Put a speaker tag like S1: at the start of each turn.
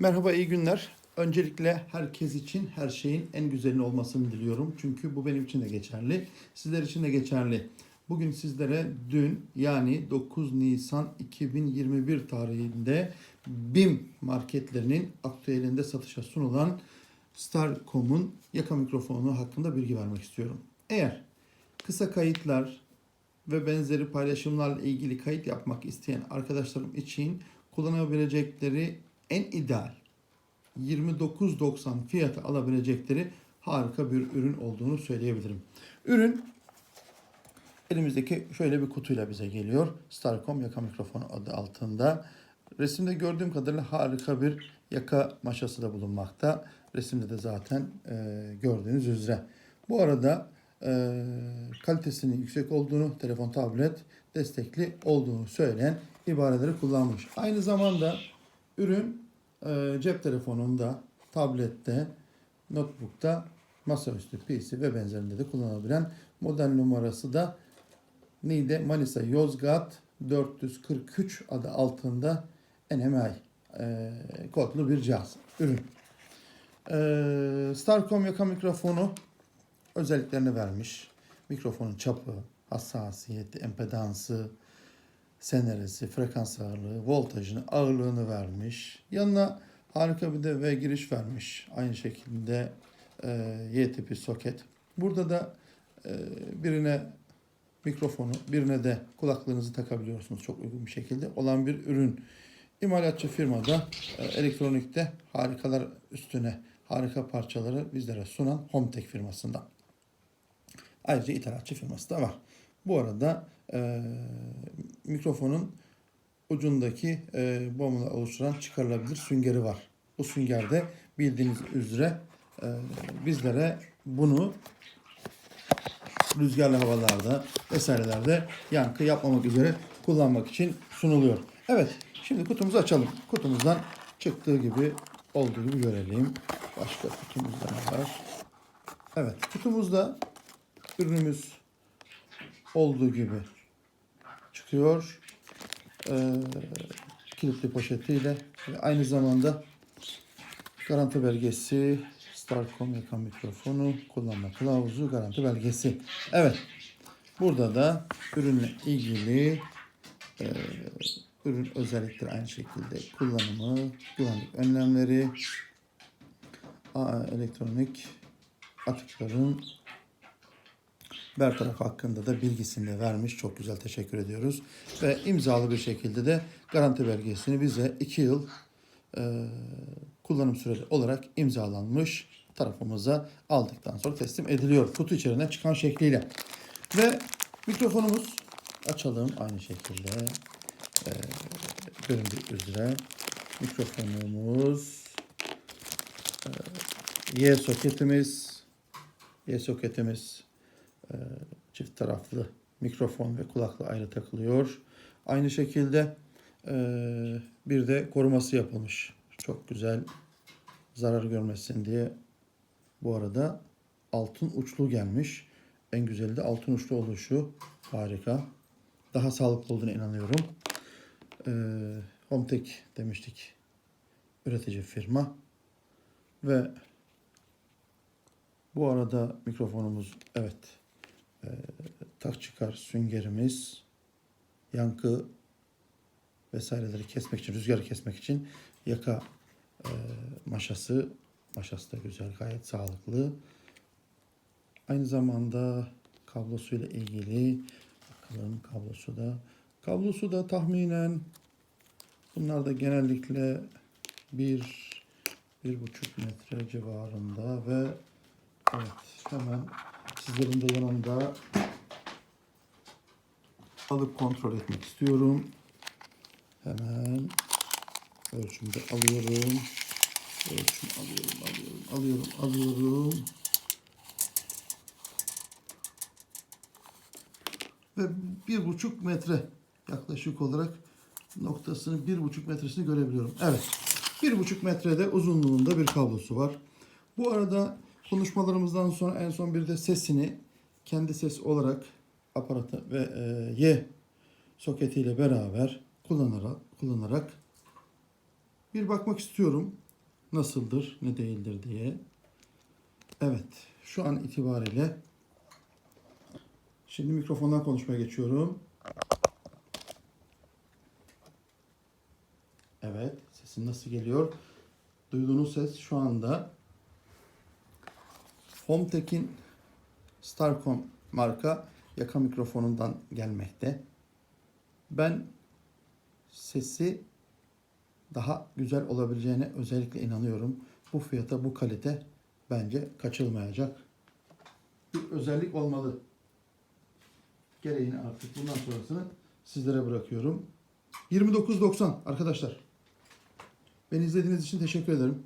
S1: Merhaba, iyi günler. Öncelikle herkes için her şeyin en güzelini olmasını diliyorum. Çünkü bu benim için de geçerli, sizler için de geçerli. Bugün sizlere dün yani 9 Nisan 2021 tarihinde BİM marketlerinin aktüelinde satışa sunulan Starcom'un yaka mikrofonu hakkında bilgi vermek istiyorum. Eğer kısa kayıtlar ve benzeri paylaşımlarla ilgili kayıt yapmak isteyen arkadaşlarım için kullanabilecekleri en ideal 29.90 fiyata alabilecekleri harika bir ürün olduğunu söyleyebilirim. Ürün elimizdeki şöyle bir kutuyla bize geliyor. Starcom yaka mikrofonu adı altında. Resimde gördüğüm kadarıyla harika bir yaka maşası da bulunmakta. Resimde de zaten e, gördüğünüz üzere. Bu arada e, kalitesinin yüksek olduğunu, telefon, tablet destekli olduğunu söyleyen ibareleri kullanmış. Aynı zamanda ürün e, cep telefonunda, tablette, notebook'ta, masaüstü PC ve benzerinde de kullanabilen model numarası da Niğde Manisa Yozgat 443 adı altında NMI e, kodlu bir cihaz, ürün. E, Starcom yaka mikrofonu özelliklerini vermiş. Mikrofonun çapı, hassasiyeti, empedansı, seneresi, frekans ağırlığı, voltajını, ağırlığını vermiş. Yanına harika bir de V giriş vermiş. Aynı şekilde e, Y tipi soket. Burada da e, birine mikrofonu, birine de kulaklığınızı takabiliyorsunuz çok uygun bir şekilde olan bir ürün. İmalatçı firmada e, elektronikte harikalar üstüne harika parçaları bizlere sunan Hometek firmasından. Ayrıca ithalatçı firması da var. Bu arada e, mikrofonun ucundaki e, bombla oluşturan çıkarılabilir süngeri var. Bu süngerde bildiğiniz üzere e, bizlere bunu rüzgarlı havalarda vesairelerde yankı yapmamak üzere kullanmak için sunuluyor. Evet, şimdi kutumuzu açalım. Kutumuzdan çıktığı gibi olduğu gibi görelim. Başka kutumuzda ne var? Evet, kutumuzda ürünümüz olduğu gibi çıkıyor. Ee, kilitli poşetiyle aynı zamanda garanti belgesi, Starcom yaka mikrofonu, kullanma kılavuzu, garanti belgesi. Evet. Burada da ürünle ilgili e, ürün özellikleri aynı şekilde kullanımı, güvenlik önlemleri, elektronik atıkların bertaraf hakkında da bilgisini vermiş. Çok güzel teşekkür ediyoruz. Ve imzalı bir şekilde de garanti belgesini bize 2 yıl e, kullanım süreli olarak imzalanmış tarafımıza aldıktan sonra teslim ediliyor. Kutu içerisinden çıkan şekliyle. Ve mikrofonumuz açalım aynı şekilde. E, göründüğü üzere mikrofonumuz e, Y soketimiz Y soketimiz çift taraflı mikrofon ve kulakla ayrı takılıyor. Aynı şekilde e, bir de koruması yapılmış. Çok güzel zarar görmesin diye. Bu arada altın uçlu gelmiş. En güzeli de altın uçlu oluşu. Harika. Daha sağlıklı olduğuna inanıyorum. E, Hometek demiştik. Üretici firma. Ve bu arada mikrofonumuz evet e, tak çıkar süngerimiz yankı vesaireleri kesmek için rüzgarı kesmek için yaka e, maşası. Maşası da güzel gayet sağlıklı. Aynı zamanda kablosuyla ilgili bakalım kablosu da kablosu da tahminen bunlar da genellikle bir bir buçuk metre civarında ve evet hemen sizlerin de yanında alıp kontrol etmek istiyorum. Hemen ölçümde alıyorum. Ölçüm alıyorum, alıyorum, alıyorum, alıyorum. Ve bir buçuk metre yaklaşık olarak noktasını bir buçuk metresini görebiliyorum. Evet. Bir buçuk metrede uzunluğunda bir kablosu var. Bu arada konuşmalarımızdan sonra en son bir de sesini kendi ses olarak aparatı ve e, Y soketiyle beraber kullanarak kullanarak bir bakmak istiyorum. nasıldır, ne değildir diye. Evet, şu an itibariyle şimdi mikrofondan konuşmaya geçiyorum. Evet, sesim nasıl geliyor? Duyduğunuz ses şu anda Hometek'in Starcom marka yaka mikrofonundan gelmekte. Ben sesi daha güzel olabileceğine özellikle inanıyorum. Bu fiyata bu kalite bence kaçılmayacak. Bir özellik olmalı. Gereğini artık bundan sonrasını sizlere bırakıyorum. 29.90 arkadaşlar. Beni izlediğiniz için teşekkür ederim.